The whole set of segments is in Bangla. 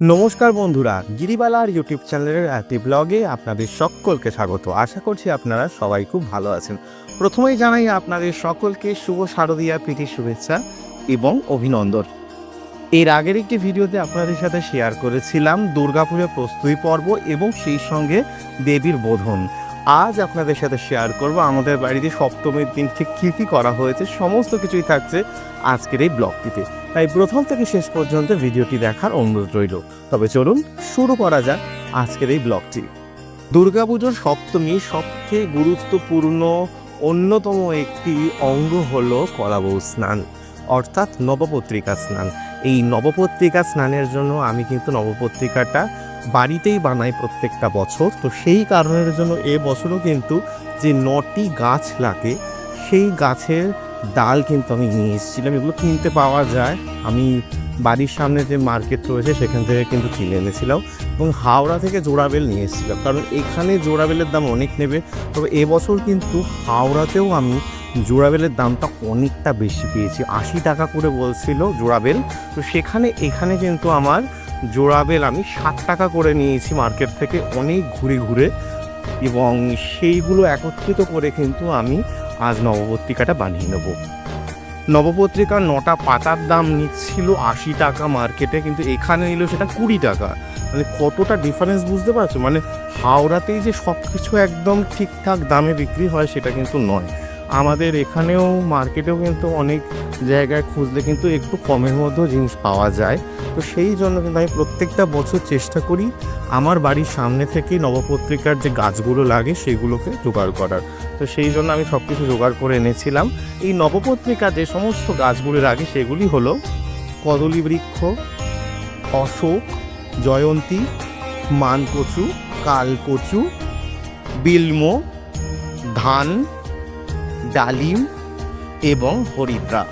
নমস্কার বন্ধুরা, গিরিবালার ইউটিউব চ্যানেলের একটি ব্লগে আপনাদের সকলকে স্বাগত। আশা করছি আপনারা সবাই খুব ভালো আছেন। প্রথমেই জানাই আপনাদের সকলকে শুভ শারদীয়া প্রীতির শুভেচ্ছা এবং অভিনন্দন। এর আগের একটি ভিডিওতে আপনাদের সাথে শেয়ার করেছিলাম দুর্গাপুরের প্রস্তুতি পর্ব এবং সেই সঙ্গে দেবীর বোধন। আজ আপনাদের সাথে শেয়ার করব আমাদের বাড়িতে সপ্তমীর দিন ঠিক কী কী করা হয়েছে, সমস্ত কিছুই থাকছে আজকের এই ব্লগটিতে। তাই প্রথম থেকে শেষ পর্যন্ত ভিডিওটি দেখার অনুরোধ রইল। তবে চলুন শুরু করা যাক আজকের এই ব্লগটি। দুর্গাপুজোর সপ্তমী সবচেয়ে গুরুত্বপূর্ণ, অন্যতম একটি অঙ্গ হল কলাবৌ স্নান, অর্থাৎ নবপত্রিকা স্নান। এই নবপত্রিকা স্নানের জন্য আমি কিন্তু নবপত্রিকাটা বাড়িতেই বানাই প্রত্যেকটা বছর। তো সেই কারণের জন্য এ বছরও কিন্তু যে নটি গাছ লাগে, সেই গাছের ডাল কিন্তু আমি নিয়ে এসেছিলাম। এগুলো কিনতে পাওয়া যায়। আমি বাড়ির সামনে যে মার্কেট রয়েছে, সেখান থেকে কিন্তু কিনে এনেছিলাম এবং হাওড়া থেকে জোড়াবেল নিয়ে এসেছিলাম। কারণ এখানে জোড়াবেলের দাম অনেক নেবে। তবে এবছর কিন্তু হাওড়াতেও আমি জোড়াবেলের দামটা অনেকটা বেশি পেয়েছি। আশি টাকা করে বলছিল জোড়াবেল। তো সেখানে, এখানে কিন্তু আমার জোড়াবেল আমি ষাট টাকা করে নিয়েছি মার্কেট থেকে, অনেক ঘুরে ঘুরে। এবং সেইগুলো একত্রিত করে কিন্তু আমি আজ নবপত্রিকাটা বানিয়ে নেব। নবপত্রিকার নটা পাতার দাম নিচ্ছিল আশি টাকা মার্কেটে, কিন্তু এখানে নিল সেটা কুড়ি টাকা। মানে কতটা ডিফারেন্স বুঝতে পারছ? মানে হাওড়াতেই যে সব কিছু একদম ঠিকঠাক দামে বিক্রি হয় সেটা কিন্তু নয়। আমাদের এখানেও মার্কেটেও কিন্তু অনেক জায়গায় খুঁজলে কিন্তু একটু কমের মধ্যেও জিনিস পাওয়া যায়। তো সেই জন্য কিন্তু আমি প্রত্যেকটা বছর চেষ্টা করি আমার বাড়ির সামনে থেকে নবপত্রিকার যে গাছগুলো লাগে সেগুলোকে জোগাড় করার। তো সেই জন্য আমি সব কিছু জোগাড় করে এনেছিলাম। এই নবপত্রিকা যে সমস্ত গাছগুলি লাগে সেগুলি হলো কদলী বৃক্ষ, অশোক, জয়ন্তী, মানকচু, কালকচু, বিল্ম, ধান ডালিম এবং হরিদ্রা।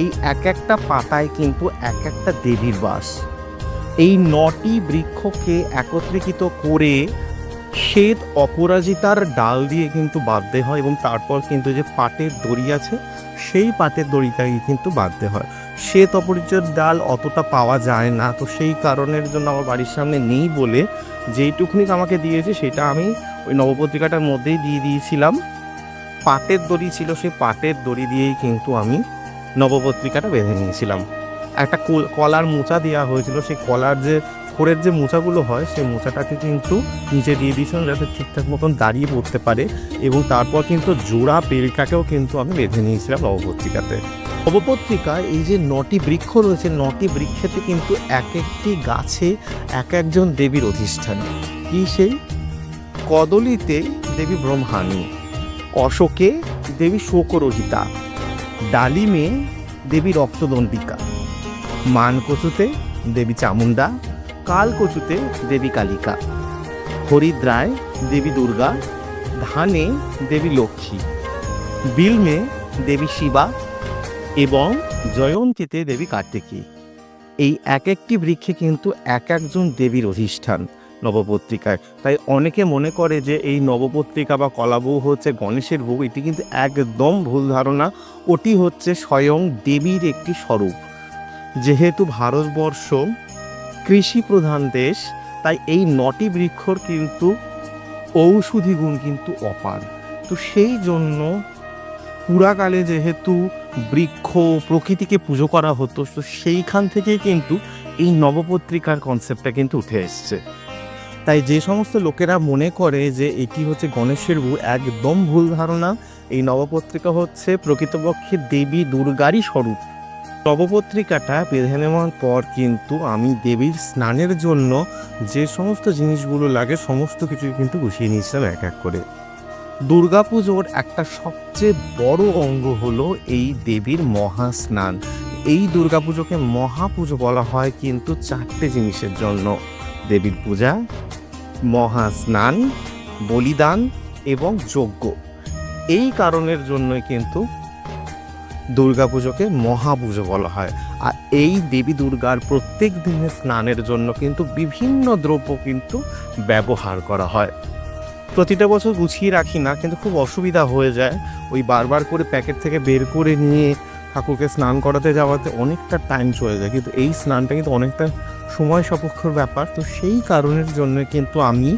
এই এক একটা পাতায় কিন্তু এক একটা দেবীর বাস। এই নটি বৃক্ষকে একত্রিত করে শ্বেত অপরাজিতার ডাল দিয়ে কিন্তু বাঁধতে হয় এবং তারপর কিন্তু যে পাটের দড়ি আছে, সেই পাটের দড়িটাকে কিন্তু বাঁধতে হয়। শ্বেত অপরিচিত ডাল অতটা পাওয়া যায় না, তো সেই কারণের জন্য আমার বাড়ির সামনে নেই বলে যেইটুকুনি আমাকে দিয়েছে, সেটা আমি ওই নবপত্রিকাটার মধ্যেই দিয়ে দিয়েছিলাম। পাটের দড়ি ছিল, সেই পাটের দড়ি দিয়েই কিন্তু আমি নবপত্রিকাটা বেঁধে নিয়েছিলাম। একটা কল- কলার মোচা দেওয়া হয়েছিল, সেই কলার যে, খোরের যে মোচাগুলো হয়, সেই মোচাটাকে কিন্তু নিচে দিয়ে দিয়েছিলাম যাতে ঠিকঠাক মতন দাঁড়িয়ে পড়তে পারে এবং তারপর কিন্তু জোড়া বেলকাকেও কিন্তু আমি বেঁধে নিয়েছিলাম নবপত্রিকাতে। নবপত্রিকায় এই যে নটি বৃক্ষ রয়েছে, নটি বৃক্ষেতে কিন্তু এক একটি গাছে এক একজন দেবীর অধিষ্ঠান। কি সেই? কদলিতে দেবী ব্রহ্মাণী। অশোকে দেবী শোকরহিতা, ডালিমে দেবী রক্তদণ্ডিকা, মানকচুতে দেবী চামুণ্ডা, কালকচুতে দেবী কালিকা, হরিদ্রায় দেবী দুর্গা, ধানে দেবী লক্ষ্মী, বিলমে দেবী শিবা এবং জয়ন্তীতে দেবী কার্তিকী। এই এক একটি বৃক্ষে কিন্তু এক একজন দেবীর অধিষ্ঠান। নবপত্রিকায়। তাই অনেকে মনে করে যে এই নবপত্রিকা বা কলাবউ হচ্ছে গণেশের ভোগ, এটি কিন্তু একদম ভুল ধারণা। ওটি হচ্ছে স্বয়ং দেবীর একটি স্বরূপ। যেহেতু ভারতবর্ষ কৃষি প্রধান দেশ, তাই এই নটি বৃক্ষর কিন্তু ঔষধি গুণ কিন্তু অপার। তো সেই জন্য পুরাকালে যেহেতু বৃক্ষ প্রকৃতিকে পুজো করা হতো, তো সেইখান থেকেই কিন্তু এই নবপত্রিকার কনসেপ্টটা কিন্তু উঠে এসছে। তাই যে সমস্ত লোকেরা মনে করে যে এটি হচ্ছে গণেশের ভূ একদম ভুল ধারণা। এই নবপত্রিকা হচ্ছে প্রকৃতপক্ষে দেবী দুর্গারই স্বরূপ। নবপত্রিকাটা বেঁধে নেওয়ার পর কিন্তু আমি দেবীর স্নানের জন্য যে সমস্ত জিনিসগুলো লাগে সমস্ত কিছুই কিন্তু গুছিয়ে নিয়েছিলাম এক এক করে। দুর্গাপুজোর একটা সবচেয়ে বড় অঙ্গ হলো এই দেবীর মহাস্নান এই দুর্গাপুজোকে মহাপুজো বলা হয় কিন্তু চারটে জিনিসের জন্য। দেবীর পূজা মহাস্নান বলিদান এবং যজ্ঞ। এই কারণের জন্যই কিন্তু দুর্গাপুজোকে মহাপুজো বলা হয়। আর এই দেবী দুর্গার প্রত্যেক দিনে স্নানের জন্য কিন্তু বিভিন্ন দ্রব্য কিন্তু ব্যবহার করা হয়। প্রতিটা বছর গুছিয়ে রাখি না, কিন্তু খুব অসুবিধা হয়ে যায়। ওই বারবার করে প্যাকেট থেকে বের করে নিয়ে ঠাকুরকে স্নান করাতে যাওয়াতে অনেকটা টাইম চলে যায়। কিন্তু এই স্নানটা কিন্তু অনেকটা সময় সাপেক্ষর ব্যাপার। তো সেই কারণের জন্য কিন্তু আমি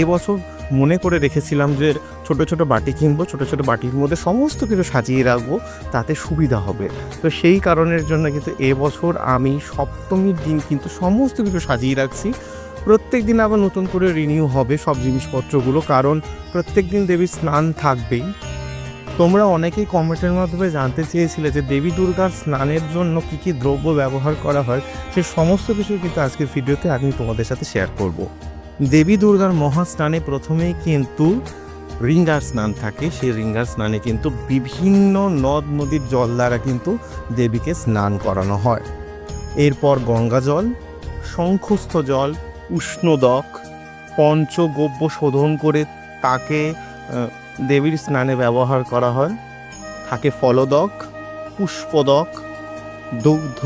এবছর মনে করে রেখেছিলাম যে ছোট ছোট বাটি কিনবো, ছোট ছোট বাটির মধ্যে সমস্ত কিছু সাজিয়ে রাখব, তাতে সুবিধা হবে। তো সেই কারণের জন্য কিন্তু এবছর আমি সপ্তমীর দিন কিন্তু সমস্ত কিছু সাজিয়ে রাখছি। প্রত্যেক দিন আবার নতুন করে রিনিউ হবে সব জিনিসপত্রগুলো, কারণ প্রত্যেক দিন দেবীর স্নান থাকবেই। তোমরা অনেকেই কমেন্টের মাধ্যমে জানতে চেয়েছিলে যে দেবী দুর্গার স্নানের জন্য কী কী দ্রব্য ব্যবহার করা হয়, সে সমস্ত কিছু কিন্তু আজকের ভিডিওতে আমি তোমাদের সাথে শেয়ার করব। দেবী দুর্গার মহাস্নানে প্রথমেই কিন্তু রিঙ্গার স্নান থাকে, সেই রিঙ্গার স্নানে কিন্তু বিভিন্ন নদ নদীর জল দ্বারা কিন্তু দেবীকে স্নান করানো হয়। এরপর গঙ্গা জল, শঙ্খস্থ জল, উষ্ণদক, পঞ্চগব্য শোধন করে তাকে দেবীর স্নানে ব্যবহার করা হয়। থাকে ফলদক, পুষ্পদক, দুগ্ধ,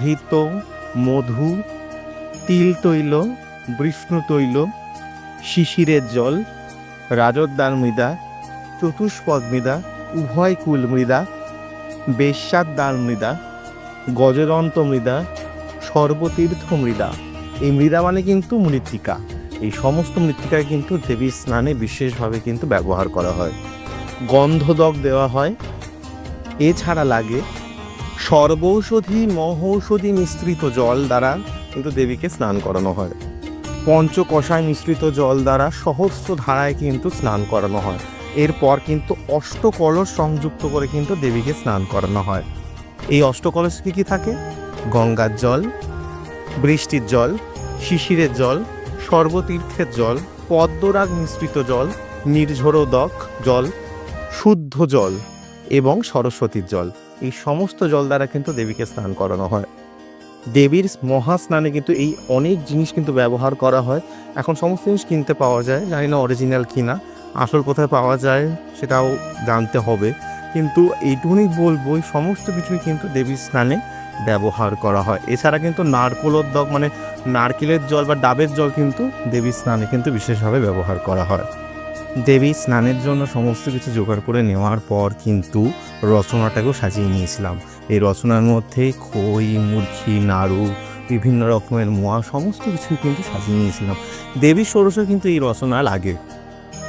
ঘৃত, মধু, তিল তৈল, বিষ্ণু তৈল, শিশিরের জল রাজদ্দার মৃদা, চতুষ্পদ মৃদা, উভয় কুল মৃদা বেশ্যাদ্দার মৃদা, গজদন্ত মৃদা, সর্বতীর্থ মৃদা। এই মৃদা মানে কিন্তু মৃত্তিকা। এই সমস্ত মৃত্তিকায় কিন্তু দেবীর স্নানে বিশেষভাবে কিন্তু ব্যবহার করা হয়। গন্ধদক দেওয়া হয়। এছাড়া লাগে সর্বৌষধি, মহৌষধি মিশ্রিত জল দ্বারা কিন্তু দেবীকে স্নান করানো হয়। পঞ্চকষায় মিশ্রিত জল দ্বারা সহস্র ধারায় কিন্তু স্নান করানো হয়। এরপর কিন্তু অষ্টকলস সংযুক্ত করে কিন্তু দেবীকে স্নান করানো হয়। এই অষ্টকলস কি কি থাকে? গঙ্গার জল, বৃষ্টির জল, শিশিরের জল সর্বতীর্থের জল, পদ্মরাগ মিশ্রিত জল নির্ঝরোদক জল, শুদ্ধ জল এবং সরস্বতীর জল। এই সমস্ত জল দ্বারা কিন্তু দেবীকে স্নান করানো হয়। দেবীর মহাস্নানে কিন্তু এই অনেক জিনিস কিন্তু ব্যবহার করা হয়। এখন সমস্ত জিনিস কিনতে পাওয়া যায়। জানি না অরিজিনাল কিনা। আসল কোথায় পাওয়া যায় সেটাও জানতে হবে। কিন্তু এইটুকুনি বলব সমস্ত কিছুই কিন্তু দেবীর স্নানে ব্যবহার করা হয়। এছাড়া কিন্তু নারকোলোদ্যক মানে নারকেলের জল বা ডাবের জল কিন্তু দেবীর স্নানে কিন্তু বিশেষভাবে ব্যবহার করা হয়। দেবী স্নানের জন্য সমস্ত কিছু জোগাড় করে নেওয়ার পর কিন্তু রচনাটাকেও সাজিয়ে নিয়েছিলাম। এই রচনার মধ্যে খই মুরখি নাড়ু, বিভিন্ন রকমের মোয়া, সমস্ত কিছুই কিন্তু সাজিয়ে নিয়েছিলাম। দেবী ষোড়শে কিন্তু এই রচনা লাগে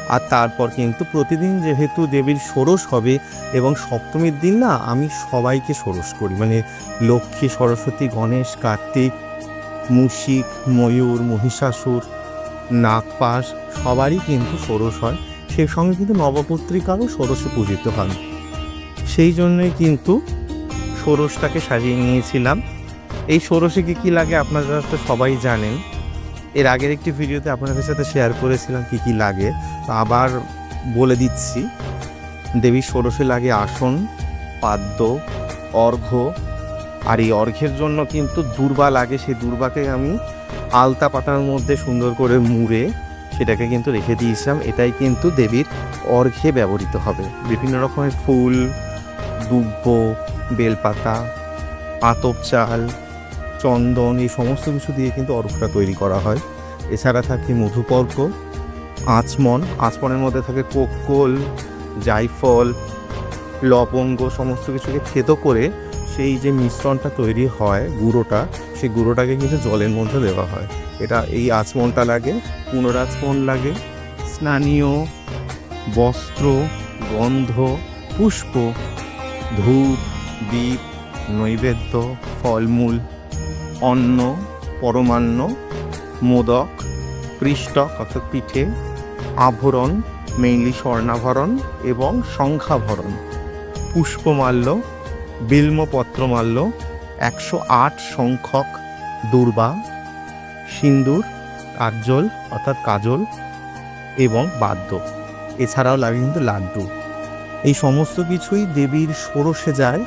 আর তারপর কিন্তু প্রতিদিন যেহেতু দেবীর ষোড়শ হবে এবং সপ্তমীর দিন না আমি সবাইকে ষোড়শ করি। মানে লক্ষ্মী, সরস্বতী, গণেশ, কার্তিক মুশিক ময়ূর, মহিষাসুর, নাগপাশ সবারই কিন্তু ষোড়শ হয়। সেই সঙ্গে কিন্তু নবপত্রিকারও ষোড়শে পূজিত হন। সেই জন্যই কিন্তু ষোড়শটাকে সাজিয়ে নিয়েছিলাম। এই ষোড়শে কি কী লাগে আপনারা তো সবাই জানেন। এর আগের একটি ভিডিওতে আপনাদের সাথে শেয়ার করেছিলাম কি কি লাগে। তো আবার বলে দিচ্ছি দেবীর ষোড়শে লাগে আসন, পাদ্য, অর্ঘ্য। আর এই অর্ঘের জন্য কিন্তু দুর্বা লাগে, সেই দুর্বাকে আমি আলতা পাতার মধ্যে সুন্দর করে মুড়ে সেটাকে কিন্তু রেখে দিয়েছিলাম। এটাই কিন্তু দেবীর অর্ঘে ব্যবহৃত হবে। বিভিন্ন রকমের ফুল, দুব্ব, বেলপাতা, আতপ চাল চন্দন, এই সমস্ত কিছু দিয়ে কিন্তু অর্ঘ্যটা তৈরি করা হয়। এছাড়া থাকে মধুপর্ক, আচমন, আচমনের মধ্যে থাকে কোকল, জাইফল, লবঙ্গ, সমস্ত কিছুকে থেতো করে সেই যে মিশ্রণটা তৈরি হয় গুঁড়োটা, সেই গুঁড়োটাকে কিন্তু জলের মধ্যে দেওয়া হয়। এটা এই আচমনটা লাগে, পুনরাচমন লাগে। স্নানীয় বস্ত্র, গন্ধ, পুষ্প, ধূপ দ্বীপ নৈবেদ্য, ফলমূল অন্ন, পরমান্ন, মোদক পৃষ্ঠক অর্থাৎ পিঠে আভরণ, মেইনলি স্বর্ণাভরণ এবং সংখ্যাভরণ। পুষ্পমাল্য, বিল্মপত্রমাল্য, একশো আট সংখ্যক দুর্বা, সিন্দুর, কাজল অর্থাৎ কাজল এবং বাদ্য। এছাড়াও লাগে কিন্তু লাড্ডু। এই সমস্ত কিছুই দেবীর ষোড়শে যায়।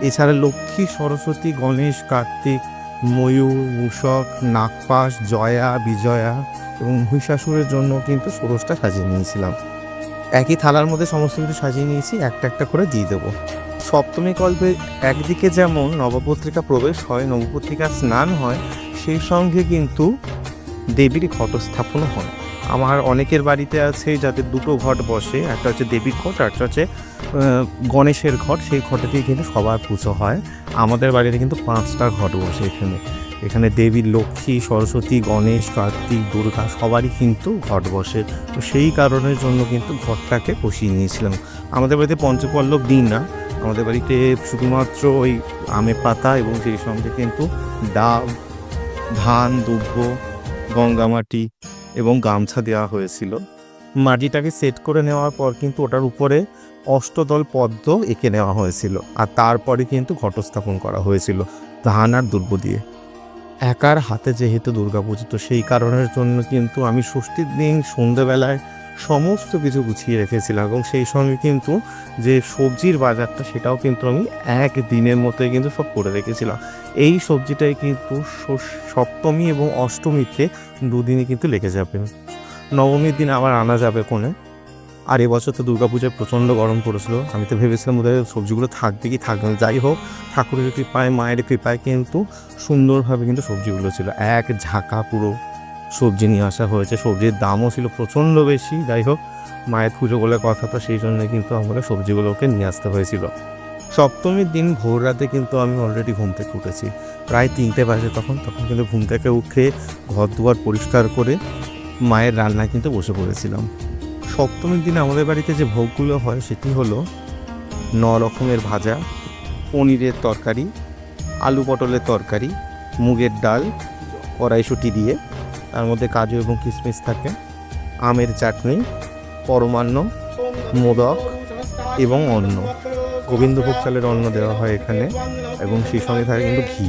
এছাড়া লক্ষ্মী, সরস্বতী, গণেশ, কার্তিক ময়ূর, মূষক, নাগপাশ, জয়া, বিজয়া এবং মহিষাসুরের জন্য কিন্তু ষোড়শটা সাজিয়ে নিয়েছিলাম। একই থালার মধ্যে সমস্ত কিছু সাজিয়ে নিয়েছি, একটা একটা করে দিয়ে দেবো। সপ্তমী কল্পে একদিকে যেমন নবপত্রিকা প্রবেশ হয় নবপত্রিকা স্নান হয়, সেই সঙ্গে কিন্তু দেবীর ঘটস্থাপনও হয়। আমার অনেকের বাড়িতে আছে যাদের দুটো ঘট বসে, একটা হচ্ছে দেবীর ঘট, আর একটা হচ্ছে গণেশের ঘট, সেই ঘটেতেই কিন্তু সবার পুজো হয়। আমাদের বাড়িতে কিন্তু পাঁচটা ঘট বসে এখানে। এখানে দেবীর লক্ষ্মী, সরস্বতী, গণেশ, কার্তিক, দুর্গা সবারই কিন্তু ঘট বসে। তো সেই কারণের জন্য কিন্তু ঘটটাকে বসিয়ে নিয়েছিলাম। আমাদের বাড়িতে পঞ্চপল্লব দিন না। আমাদের বাড়িতে শুধুমাত্র ওই আমে পাতা এবং সেই সঙ্গে কিন্তু ডাব, ধান দুব্ব গঙ্গামাটি এবং গামছা দেওয়া হয়েছিল। মাটিটাকে সেট করে নেওয়ার পর কিন্তু ওটার উপরে অষ্টদল পদ্ম এঁকে নেওয়া হয়েছিল আর তারপরে কিন্তু ঘটস্থাপন করা হয়েছিল ধান আর দুর্ব দিয়ে। একার হাতে যেহেতু দুর্গাপুজো তো সেই কারণের জন্য কিন্তু আমি ষষ্ঠীর দিন সন্ধেবেলায় সমস্ত কিছু গুছিয়ে রেখেছিলাম এবং সেই সঙ্গে কিন্তু যে সবজির বাজারটা সেটাও কিন্তু আমি এক দিনের মতোই কিন্তু সব করে রেখেছিলাম। এই সবজিটাই কিন্তু সপ্তমী এবং অষ্টমীতে দুদিনে কিন্তু লেগে যাবে। নবমীর দিন আবার আনা যাবে কোণে। আর এবছর তো দুর্গাপূজায় প্রচণ্ড গরম পড়েছিল। আমি তো ভেবেছিলাম ওদের সবজিগুলো থাকবে কি থাকবে না। যাই হোক, ঠাকুরের কৃপায়, মায়ের কৃপায় কিন্তু সুন্দরভাবে কিন্তু সবজিগুলো ছিল। এক ঝাঁকা পুরো সবজি নিয়ে আসা হয়েছে। সবজির দামও ছিল প্রচণ্ড বেশি। যাই হোক, মায়ের পুজো বলে কথা তো সেই জন্য কিন্তু আমাকে সবজিগুলোকে নিয়ে আসতে হয়েছিল। সপ্তমীর দিন ভোর রাতে কিন্তু আমি অলরেডি ঘুম থেকে উঠেছি। প্রায় তিনটে বাজে তখন তখন কিন্তু ঘুম থেকে উঠে ঘর দুয়ার পরিষ্কার করে মায়ের রান্না কিন্তু বসে পড়েছিলাম। সপ্তমীর দিন আমাদের বাড়িতে যে ভোগগুলো হয় সেটি হলো ন রকমের ভাজা, পনিরের তরকারি, আলু পটলের তরকারি, মুগের ডাল, কড়াইশুটি দিয়ে। তার মধ্যে কাজু এবং কিশমিশ থাকে, আমের চাটনি, পরমান্ন, মোদক এবং অন্ন। গোবিন্দভোগ চালের অন্ন দেওয়া হয় এখানে এবং সেই সঙ্গে থাকে কিন্তু ঘি।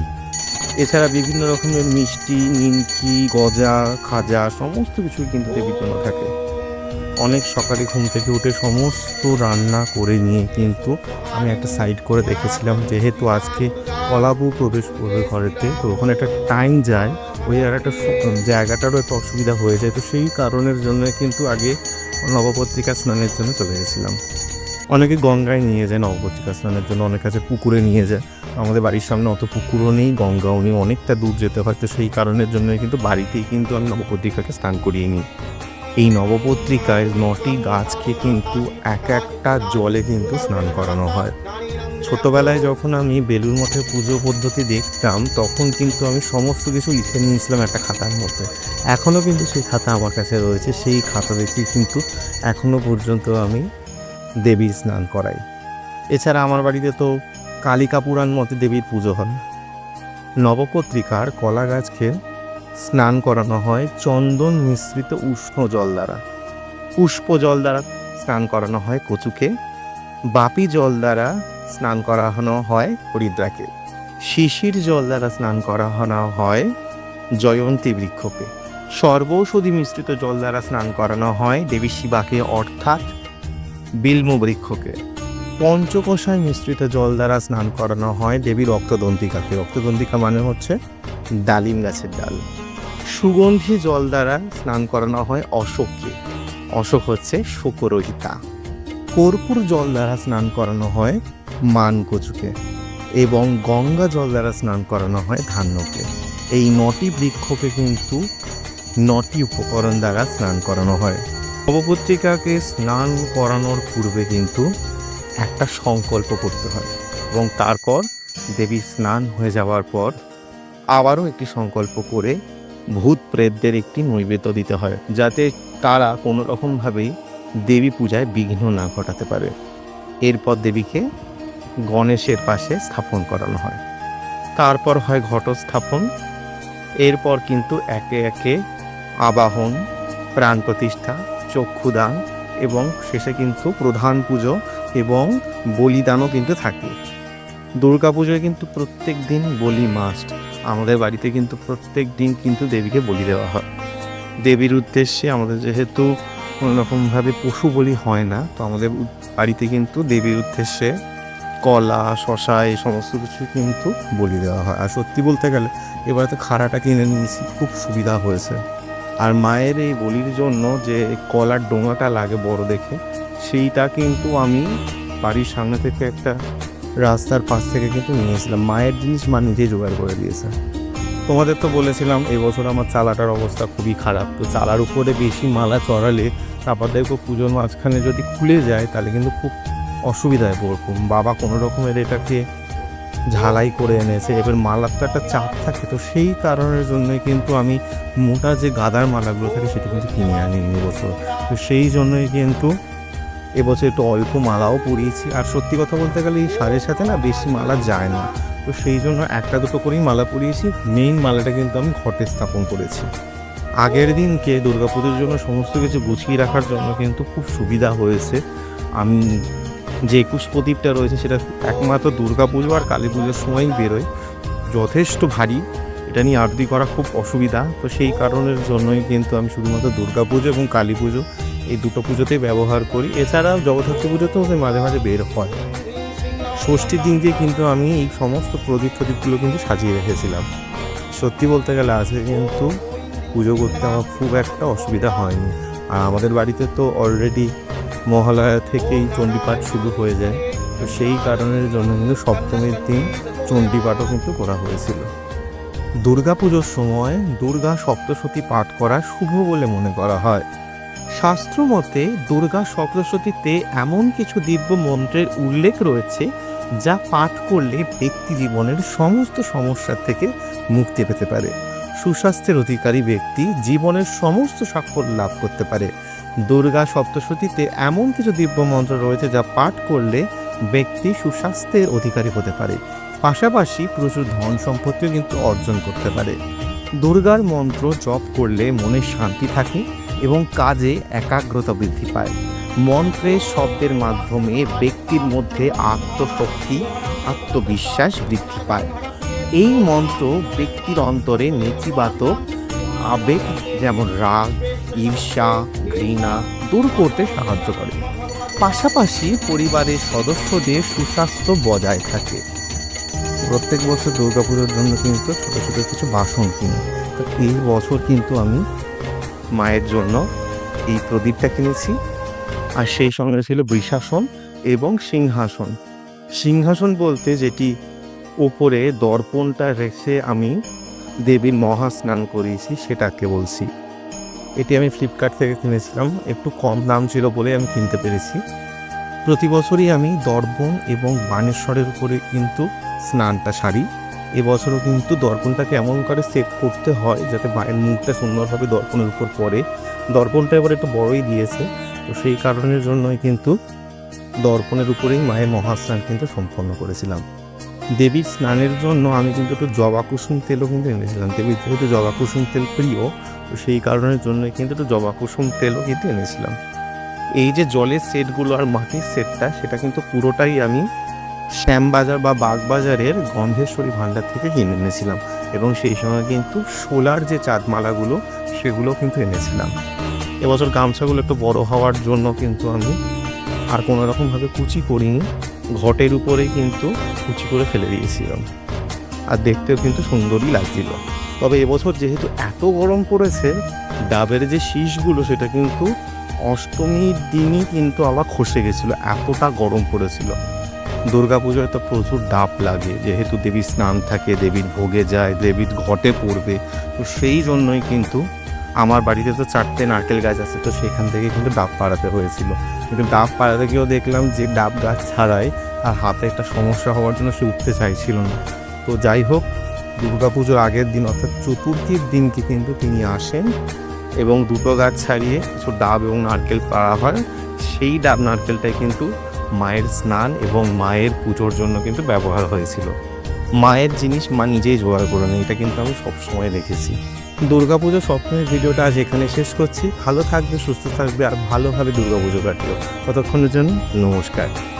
এছাড়া বিভিন্ন রকমের মিষ্টি, নিমকি, গজা, খাজা, সমস্ত কিছুই কিন্তু দেবীর জন্য থাকে। অনেক সকালে ঘুম থেকে উঠে সমস্ত রান্না করে নিয়ে কিন্তু আমি একটা সাইড করে দেখেছিলাম, যেহেতু আজকে কলাবু প্রবেশ করবে ঘরেতে, তো ওখানে একটা টাইম যায়, ওই আর একটা জায়গাটারও একটু অসুবিধা হয়ে যায়, তো সেই কারণের জন্য কিন্তু আগে নবপত্রিকা স্নানের জন্য চলে গেছিলাম। অনেকে গঙ্গায় নিয়ে যায় নবপত্রিকা স্নানের জন্য, অনেক কাছে পুকুরে নিয়ে যায়, আমাদের বাড়ির সামনে অত পুকুরও নেই, গঙ্গাও নেই, অনেকটা দূর যেতে হয়, তো সেই কারণের জন্য কিন্তু বাড়িতেই কিন্তু আমি নবপত্রিকাকে স্নান করিয়ে নিই। এই নবপত্রিকায় নটি গাছকে কিন্তু এক একটা জলে কিন্তু স্নান করানো হয়। ছোটবেলায় যখন আমি বেলুর মঠে পুজো পদ্ধতি দেখতাম, তখন কিন্তু আমি সমস্ত কিছু লিখে নিয়েছিলাম একটা খাতার মধ্যে। এখনও কিন্তু সেই খাতা আমার কাছে রয়েছে, সেই খাতা দেখে কিন্তু এখনও পর্যন্ত আমি দেবীর স্নান করাই। এছাড়া আমার বাড়িতে তো কালিকা পুরাণ মতে দেবীর পুজো হয়। নবপত্রিকার কলা গাছকে স্নান করানো হয় চন্দন মিশ্রিত উষ্ণ জল দ্বারা। পুষ্প জল দ্বারা স্নান করানো হয় কচুকে। বাপি জল দ্বারা স্নান করানো হয় হরিদ্রাকে। শিশির জল দ্বারা স্নান করানো হয় জয়ন্তী বৃক্ষকে। সর্বৌষধি মিশ্রিত জল দ্বারা স্নান করানো হয় দেবী শিবাকে, অর্থাৎ বিল্ম বৃক্ষকে। পঞ্চকোষায় মিশ্রিত জল দ্বারা স্নান করানো হয় দেবী রক্তদন্তিকাকে। রক্তদন্তিকা মানে হচ্ছে ডালিম গাছের ডাল। সুগন্ধি জল দ্বারা স্নান করানো হয় অশোককে। অশোক হচ্ছে শোকরহিতা। কর্পূর জল দ্বারা স্নান করানো হয় মানকচুকে এবং গঙ্গা জল দ্বারা স্নান করানো হয় ধান্যকে। এই নটি বৃক্ষকে কিন্তু নটি উপকরণ দ্বারা স্নান করানো হয়। নবপত্রিকাকে স্নান করানোর পূর্বে কিন্তু একটা সংকল্প করতে হয় এবং তারপর দেবী স্নান হয়ে যাওয়ার পর আবারও একটি সংকল্প করে ভূত প্রেতদের একটি নৈবেদ্য দিতে হয়, যাতে তারা কোনো রকমভাবেই দেবী পূজায় বিঘ্ন না ঘটাতে পারে। এরপর দেবীকে গণেশের পাশে স্থাপন করানো হয়। তারপর হয় ঘটস্থাপন। এরপর কিন্তু একে একে আবাহন প্রাণ প্রতিষ্ঠা চক্ষুদান এবং শেষে কিন্তু প্রধান পুজো এবং বলিদানও কিন্তু থাকে। দুর্গা পুজোয় কিন্তু প্রত্যেক দিন বলি মাস্ট। আমাদের বাড়িতে কিন্তু প্রত্যেক দিন কিন্তু দেবীকে বলি দেওয়া হয়। দেবীর উদ্দেশ্যে আমাদের যেহেতু কোনো রকমভাবে পশু বলি হয় না, তো আমাদের বাড়িতে কিন্তু দেবীর উদ্দেশ্যে কলা, শশা এই সমস্ত কিছু কিন্তু বলি দেওয়া হয়। আর সত্যি বলতে গেলে এবারে তো খাড়াটা কিনে নিয়েছি, খুব সুবিধা হয়েছে। আর মায়ের এই বলির জন্য যে কলার ডোঙাটা লাগে বড় দেখে, সেইটা কিন্তু আমি বাড়ির সামনে থেকে একটা রাস্তার পাশ থেকে কিন্তু নিয়েছিলাম মায়ের জিনিস মা নিজেই জোগাড় করে দিয়েছে। তোমাদের তো বলেছিলাম এবছর আমার চালাটার অবস্থা খুবই খারাপ। তো চালার উপরে বেশি মালা চড়ালে তারপর দেখব পুজোর মাঝখানে যদি খুলে যায়, তাহলে কিন্তু খুব অসুবিধায় পড়ব। বাবা কোনো রকমের এটাকে ঝালাই করে এনেছে। এবার মালার তো একটা চাপ থাকে, তো সেই কারণের জন্যই কিন্তু আমি মোটা যে গাদার মালাগুলো থাকে, সেটা কিন্তু কিনে আনিনি এবছর তো সেই জন্যই কিন্তু এবছর একটু অল্প মালাও পরিয়েছি। আর সত্যি কথা বলতে গেলে এই শাড়ির সাথে না বেশি মালা যায় না। তো সেই জন্য একটা দুটো করেই মালা পরিয়েছি। মেইন মালাটা কিন্তু আমি ঘটে স্থাপন করেছি। আগের দিনকে দুর্গাপুজোর জন্য সমস্ত কিছু গুছিয়ে রাখার জন্য কিন্তু খুব সুবিধা হয়েছে। আমি যে একুশ প্রদীপটা রয়েছে সেটা একমাত্র দুর্গাপুজো আর কালী পুজোর সময়ই বেরোয়। যথেষ্ট ভারী। এটা নিয়ে আরতি করা খুব অসুবিধা। তো সেই কারণের জন্যই কিন্তু আমি শুধুমাত্র দুর্গাপুজো এবং কালী পুজো এই দুটো পুজোতেই ব্যবহার করি। এছাড়াও জগদ্ধাত্রী পুজোতেও মাঝে মাঝে বের হয়। ষষ্ঠীর দিন দিয়ে কিন্তু আমি এই সমস্ত প্রদীপ প্রদীপগুলো কিন্তু সাজিয়ে রেখেছিলাম। সত্যি বলতে গেলে আজকে কিন্তু পুজো করতে আমার খুব একটা অসুবিধা হয়নি। আর আমাদের বাড়িতে তো অলরেডি মহালয়া থেকেই চণ্ডীপাঠ শুরু হয়ে যায়। তো সেই কারণের জন্য কিন্তু সপ্তমীর দিন চণ্ডীপাঠও কিন্তু করা হয়েছিল। দুর্গাপুজোর সময় দুর্গা সপ্তশতী পাঠ করা শুভ বলে মনে করা হয়। শাস্ত্র মতে দুর্গা সপ্তশতীতে এমন কিছু দিব্য মন্ত্রের উল্লেখ রয়েছে যা পাঠ করলে ব্যক্তি জীবনের সমস্ত সমস্যার থেকে মুক্তি পেতে পারে। সুস্বাস্থ্যের অধিকারী ব্যক্তি জীবনের সমস্ত সাফল্য লাভ করতে পারে। দুর্গা সপ্তশতীতে এমন কিছু দিব্য মন্ত্র রয়েছে যা পাঠ করলে ব্যক্তি সুস্বাস্থ্যের অধিকারী হতে পারে। পাশাপাশি প্রচুর ধন সম্পত্তিও কিন্তু অর্জন করতে পারে। দুর্গার মন্ত্র জপ করলে মনে শান্তি থাকে এবং কাজে একাগ্রতা বৃদ্ধি পায়। মন্ত্রের শব্দের মাধ্যমে ব্যক্তির মধ্যে আত্মশক্তি, আত্মবিশ্বাস বৃদ্ধি পায়। এই মন্ত্র ব্যক্তির অন্তরে নেতিবাচক আবেগ যেমন রাগ, ঈর্ষা, ঘৃণা দূর করতে সাহায্য করে। পাশাপাশি পরিবারের সদস্যদের সুস্বাস্থ্য বজায় থাকে। প্রত্যেক বছর দুর্গাপুজোর জন্য কিন্তু ছোটো ছোটো কিছু বাসন কিনি। তো এই বছর কিন্তু আমি মায়ের জন্য এই প্রদীপটা কিনেছি। আর সেই সঙ্গে ছিল বৃষাসন এবং সিংহাসন। সিংহাসন বলতে যেটি ওপরে দর্পণটা রেখে আমি দেবীর মহাস্নান করিয়েছি, সেটাকে বলছি। এটি আমি ফ্লিপকার্ট থেকে কিনেছিলাম। একটু কম দাম ছিল বলে আমি কিনতে পেরেছি। প্রতি বছরই আমি দর্পণ এবং বানেশ্বরের উপরে কিন্তু স্নানটা সারি। এবছরও কিন্তু দর্পণটাকে এমন করে সেট করতে হয় যাতে মায়ের মুখটা সুন্দরভাবে দর্পণের উপর পড়ে। দর্পণটা এবার একটু বড়ই দিয়েছে, তো সেই কারণের জন্যই কিন্তু দর্পণের উপরেই মায়ের মহাস্নান কিন্তু সম্পন্ন করেছিলাম। দেবীর স্নানের জন্য আমি কিন্তু একটু জবা কুসুম তেলও কিন্তু এনেছিলাম। দেবীর যেহেতু জবা কুসুম তেল প্রিয়, তো সেই কারণের জন্যই কিন্তু একটু জবা কুসুম তেলও কিন্তু এনেছিলাম। এই যে জলের সেটগুলো আর মাটির সেটটা সেটা কিন্তু পুরোটাই আমি শ্যামবাজার বা বাগবাজারের গন্ধেশ্বরী ভাণ্ডার থেকে কিনে এনেছিলাম এবং সেই সময় কিন্তু সোলার যে চাঁদমালাগুলো, সেগুলো কিন্তু এনেছিলাম। এবছর গামছাগুলো একটু বড় হওয়ার জন্য কিন্তু আমি আর কোনো রকমভাবে কুচি করিনি। ঘটের উপরেই কিন্তু কুচি করে ফেলে দিয়েছিলাম। আর দেখতেও কিন্তু সুন্দরই লাগছিল। তবে এবছর যেহেতু এত গরম পড়েছে, ডাবের যে শীষগুলো, সেটা কিন্তু অষ্টমীর দিনই কিন্তু আবার খসে গেছিল। এতটা গরম পড়েছিল। দুর্গাপুজোয় তো প্রচুর ডাব লাগে, যেহেতু দেবীর স্নান থাকে, দেবীর ভোগে যায়, দেবীর ঘটে পড়বে, তো সেই জন্যই কিন্তু আমার বাড়িতে তো চারটে নারকেল গাছ আছে, তো সেখান থেকে কিন্তু ডাব পাড়াতে হয়েছিল। কিন্তু ডাব পাড়াতে গিয়েও দেখলাম যে ডাব গাছ ছাড়াই আর হাতে একটা সমস্যা হওয়ার জন্য সে উঠতে চাইছিল না। তো যাই হোক দুর্গাপুজোর আগের দিন অর্থাৎ চতুর্থীর দিনকে কিন্তু তিনি আসেন এবং দুটো গাছ ছাড়িয়ে কিছু ডাব এবং নারকেল পাড়া হয়। সেই ডাব নারকেলটাই কিন্তু মায়ের স্নান এবং মায়ের পুজোর জন্য কিন্তু ব্যবহার হয়েছিল। মায়ের জিনিস মা নিজেই জোগাড় করে নেয়, এটা কিন্তু আমি সবসময় দেখেছি। দুর্গাপুজো স্বপ্নের ভিডিওটা আজ এখানে শেষ করছি। ভালো থাকবে, সুস্থ থাকবে, আর ভালোভাবে দুর্গাপুজো কাটিও ততক্ষণের জন্য নমস্কার।